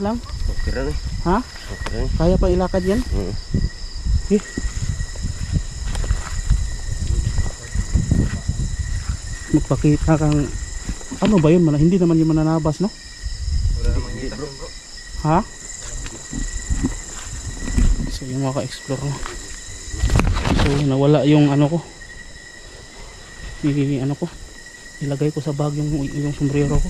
Lang? Okay lang eh. Ha? Okay lang eh. Kaya pa ilakad yan? Mm. Eh. Magpakita kang ano ba yun? Hindi naman yung mananabas, no? Wala namang hita bro. Ha? So yung mga ka-explore no? So nawala yung ano ko I, ano ko Ilagay ko sa bag yung, yung sombrero ko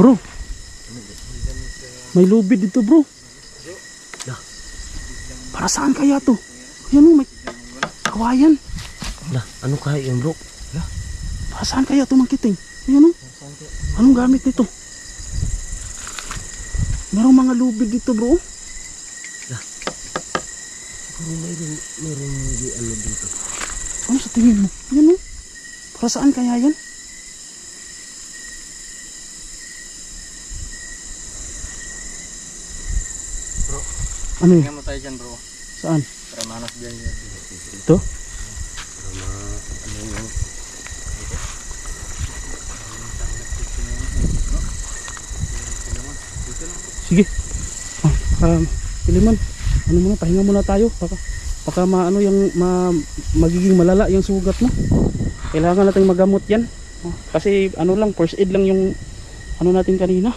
Bro May lubid dito bro Para saan kaya to? Yan o may kawayan Lah, ano kaya yun bro? Para saan kaya to mangkiting? Yan o Anong gamit nito? Merong mga lubid dito bro Siguro mayroon, mayroon di ano dito. Ano sa tingin mo? Yan o Para saan kaya yan? Ano yun? Tingnan mo tayo dyan bro. Saan? Para manas dyan yun. Ito? Para ma, ano yun. Sige. Ah, um, Piliman, ano muna, pahinga muna tayo. Baka, baka maano yung ma, magiging malala yung sugat mo. Kailangan nating magamot yan. Ah, Kasi ano lang, first aid lang yung ano natin kanina.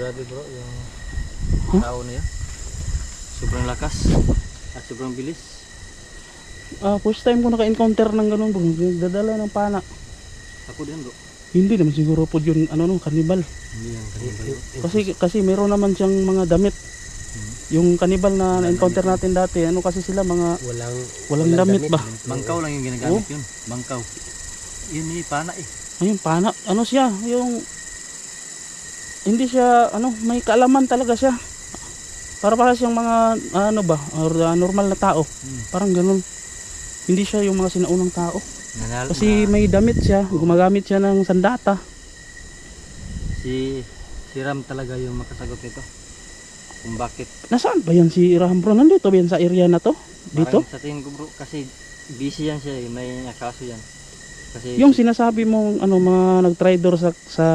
Sigurado bro yung Huh? tao na yan. Sobrang lakas. At sobrang bilis. Ah, first time ko naka-encounter ng ganun bro. Nagdadala ng pana. Ako din bro. Hindi naman siguro po yun ano no, kanibal. Hindi yan kanina bro. Kasi kasi meron naman siyang mga damit. Yung kanibal na na-encounter natin dati, ano kasi sila mga Walang, walang damit ba? Bangkaw lang yung ginagamit yun. Bangkaw. Yun eh, pana eh. Ayun, pana, ano siya, yung hindi siya, ano, may kaalaman talaga siya. Para para siyang mga, ano ba, or, uh, normal na tao. Hmm. Parang ganun. Hindi siya yung mga sinaunang tao. Nanal, Kasi na, may damit siya, gumagamit siya ng sandata. si, si Ram talaga yung makasagot nito. Kung bakit. Nasaan ba yan si Rahambro? Nandito ba yan sa area na to? Dito? Parang sa tingin ko bro. Kasi busy yan siya eh. May kaso yan. Kasi Yung sinasabi mong ano mga nag-tridor sa sa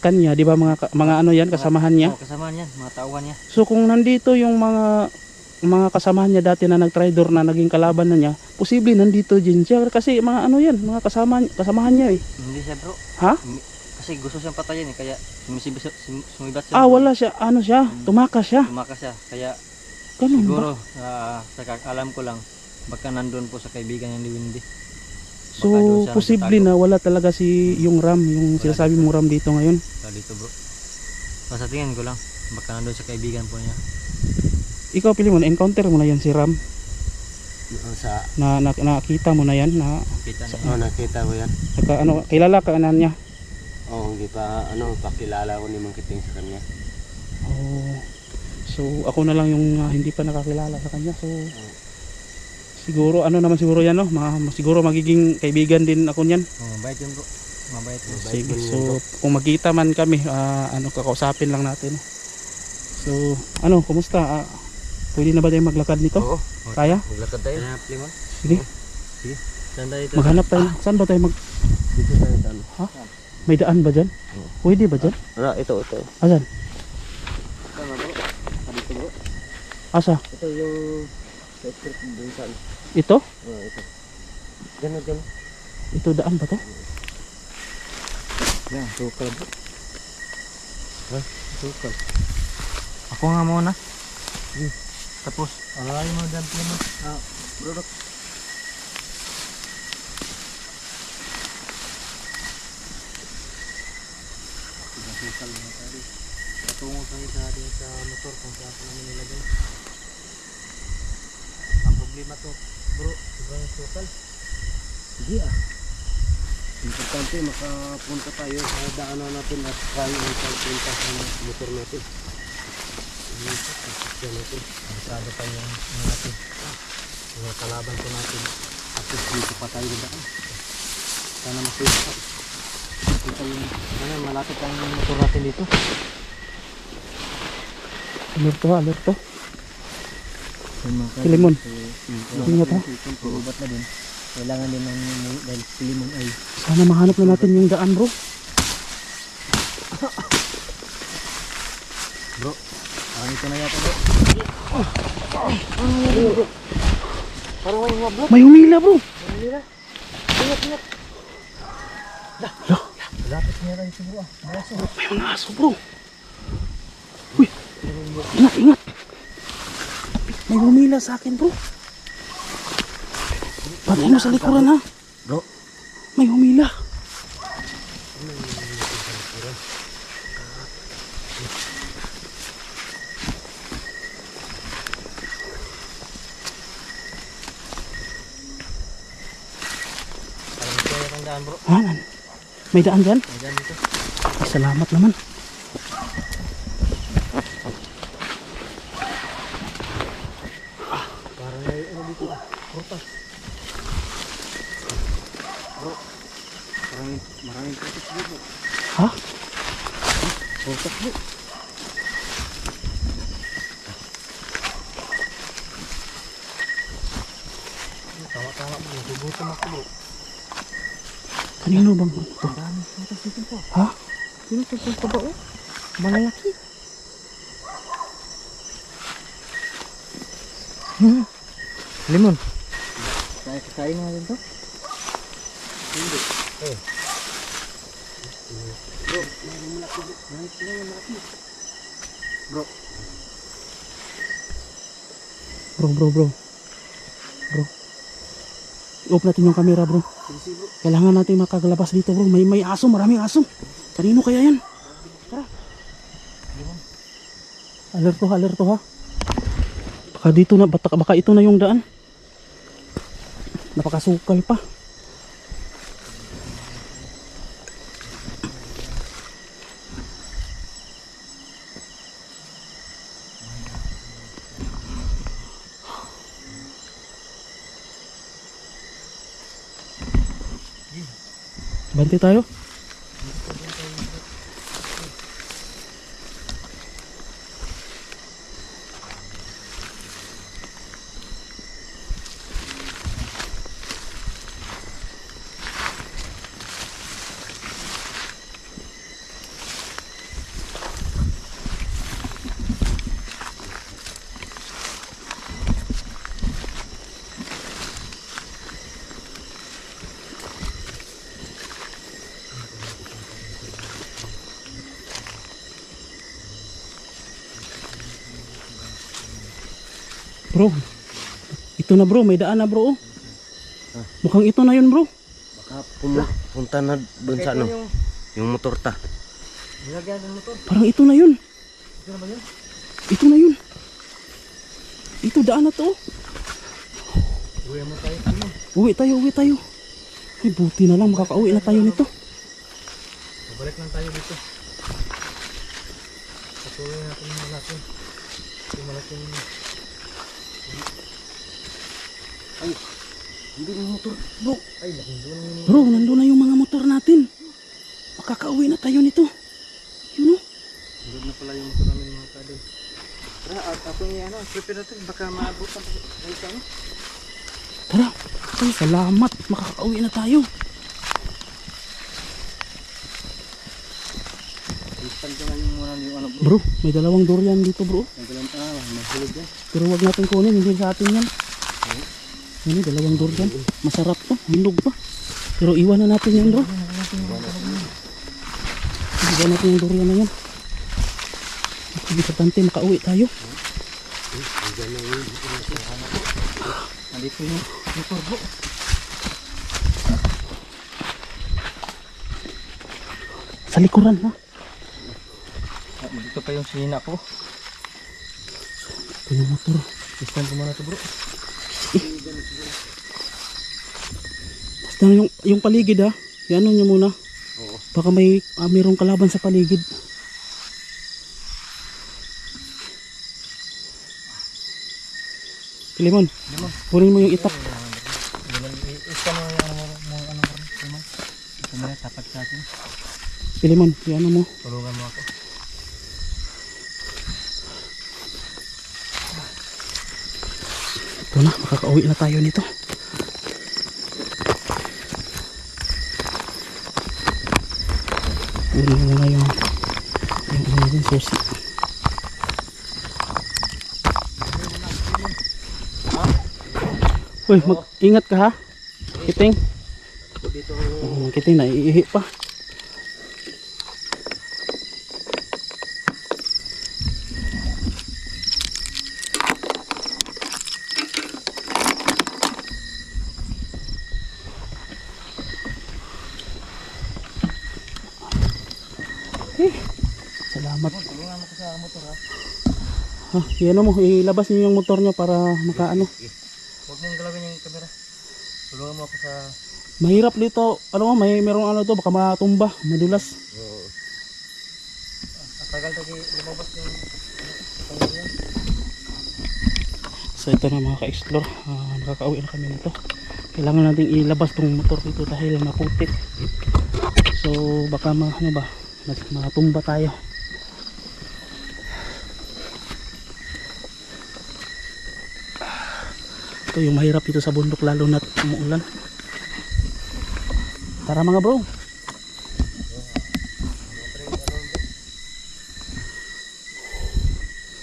kanya, 'di ba mga mga ano yan kasamahan niya? Oh, kasama niya. Mga tauhan niya. So kung nandito yung mga mga kasamahan niya dati na nag-tridor na naging kalaban na niya, posible nandito din siya kasi mga ano yan, mga kasama kasamahan niya eh. Hindi siya bro. Ha? Kasi gusto siyang patayin eh. Kaya sumisibis, sum- sumibat siya. Ah, wala siya, ano siya, tumakas siya. Tumakas siya. Kaya Ganun siguro, ba? ah, sa alam ko lang, baka nandun po sa kaibigan niya ni Windy. So posible na wala talaga si yung Ram, yung Wala sinasabi mong Ram dito ngayon. Sa dito bro. So, sa tingin ko lang, baka nandun sa kaibigan po niya. Ikaw pili mo na encounter mo na yan si Ram sa, na, na nakita mo na yan na Kita niya. oh, nakita ko yan. naka, ano kilala ka na niya. Oo, hindi pa, ano, pakilala ko ni Mang Kiting sa kanya. Oh. So ako na lang yung ah, hindi pa nakakilala sa kanya. So siguro ano naman siguro yan no, Ma, siguro magiging kaibigan din ako niyan. Oh, mabait yun bro. Mabait yun. Mabait Sige, so bro. kung magkita man kami, ah, ano kakausapin lang natin. So ano, kumusta? Ah, pwede na ba tayo maglakad nito? Oo, Kaya? maglakad tayo. Kaya Plimon, Sige, saan tayo ito? maghanap tayo. Saan ba tayo mag... Dito tayo, ano. May daan ba dyan? Oo. Pwede ba dyan? Ano, ito, ito. Asan? Tama bro. Ah, dito bro. Asa? Ito yung, sa saan. Ito? Oo, ito. Diyan na, diyan. Ito daan ba to? Yan, sukal. Ha? Sukal. Ako nga muna. Tapos, alay mo dyan Plimon. Ah, bro. bro. Sukal mo tayo. Patungo sa isa din sa motor kung saan namin nilagay. Problema to. Bro, sobrang total. Hindi ah. Importante makapunta tayo sa daanan natin at kaya ang pagpunta sa motor natin. Ito? Sasakyan natin. Masyado pa yung ano natin. Yung kalaban ko natin. At least dito pa tayo daan. Sana makita. Kita yung, ano, malapit ang motor natin dito. Alerto alerto. Yung Limon. Ingat Ingat, ha? Ubat na din. Kailangan din ng dahil si limon ay Sana mahanap na natin yung daan bro. Bro, parang ito na yata bro. Parang may mga bro. May humila bro. Lapit niya rin siguro ah. May mga aso bro. Uy, ingat, ingat. May humila sa akin bro. Pati mo sa likuran ha. Bro. May humila. Yung daan bro. Nan- may daan dyan? May daan dito. Ay, salamat naman. Parang may ano dito ah. Prutas. Bro, maraming, maraming prutas dito. Ha? Prutas bro. Tama-tama bro, nagugutom ako bro. Kanino bang ito? Ang daming prutas dito po. Ha? Sino prutas pa ba oh? Malalaki. Hmm. Limon. Kaya kakain natin to? Hindi. Eh. Bro, may malaki. May may malaki. Bro, Bro, bro, bro. Bro. I-off natin yung camera bro. Kailangan natin makagalabas dito bro. May may aso, maraming aso. Kanino kaya yan? Tara. Alerto, alerto ha. Baka dito na, baka ito na yung daan. Napakasukal pa. Bante tayo. Bro. Ito na bro, may daan na bro. oh. Mukhang ito na yun bro. Baka pum- punta na doon sa ano, Yung yung motor ta. nilagyan ng motor. Parang ito na yun. Ito na ba yun? Ito na yun. Ito daan na to. Uwi mo tayo. Limon. Uwi tayo, uwi tayo. Ay buti na lang makakauwi na tayo nito. Babalik lang tayo dito. Patuloy natin yung malaki. Yung malaking Hindi yung motor. Bro, ay doon yung Bro, nandun na yung mga motor natin. Makakauwi na tayo nito. Yun oh. doon na pala yung motor namin mga kadol. Tara, at ako yung ano, prepare natin. Baka maabot ang sa ano. Tara. Ay, salamat. Makakauwi na tayo. Ano bro. May dalawang durian dito bro. Ang galang ah, mahulog yan. Pero wag natin kunin, hindi sa atin yan. Ano, dalawang durian. Masarap to, hinog pa. Pero iwan na natin yan bro. Iwan natin yung durian na yan. Importante, makauwi tayo. Nandito yung motor bro. Sa likuran ha. Ah, Dito pa yung sinina ko. Ito yung motor. Ispan ko muna to bro. Basta yung, yung paligid ha. Yan nyo muna. Oo. Baka may ah, mayroong kalaban sa paligid. Limon, Limon. kunin mo yung itak. I-scan mo yung ano mo, ano mo, limon. Ito na, tapat sa atin. Limon, ano mo. Tulungan mo ako. Ito na, makakauwi na tayo nito. Kunin mo na yung yung ano din, susi. Uy, mag ingat ka ha. Kiting. Oh, kiting na iihi pa. Eh, salamat. Tulungan mo ko sa motor ha. Ha, yan mo, ilabas niyo yung motor niyo para makaano. Huwag mong galawin yung camera. Tulungan mo ako sa... Mahirap dito, ano mo, may merong ano to, baka matumba, madulas. Oo. Ang tagal tagi lumabas yung... So ito na mga ka-explore, ah, nakakauwi na kami nito. Kailangan natin ilabas tong motor dito dahil maputik. So baka ma, ano ba, matumba tayo. Ito yung mahirap dito sa bundok lalo na umuulan. Tara mga bro.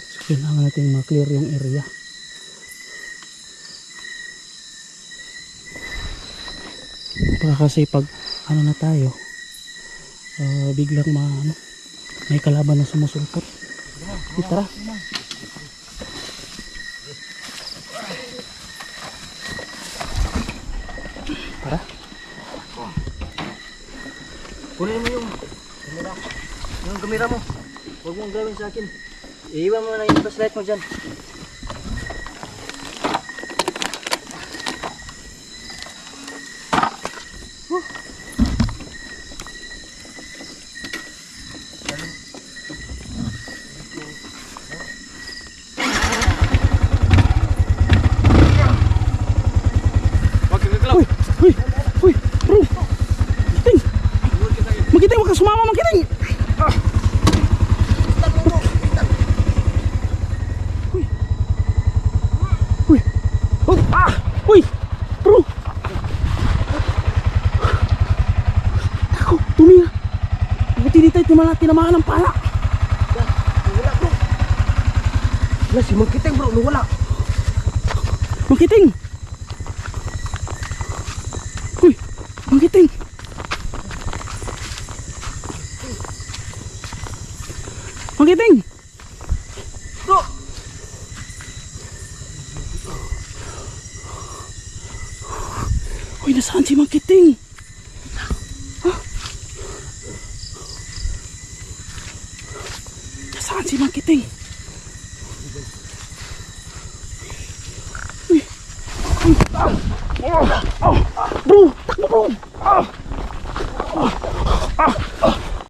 So, kailangan natin ma-clear yung area. Baka kasi pag ano na tayo, ah, biglang ma, ano, may kalaban na sumusulpot. Tara. Kunin mo yung camera. Yung camera mo. Huwag mong gawin sa akin. Iiwan mo na yung flashlight mo dyan. Uy, uy, uy, bro. Magiting. Magiting, wag ka sumama, magiting. Uy. Uy. Oh, ah, uy. Bro. Ako, tuminga. Buti dito tinamaan, tinamaan ng pala. Wala bro. Wala si Mangkiteng bro, wala. Magiting. Uy, magiting. Magiting. Bro! Uy, nasaan si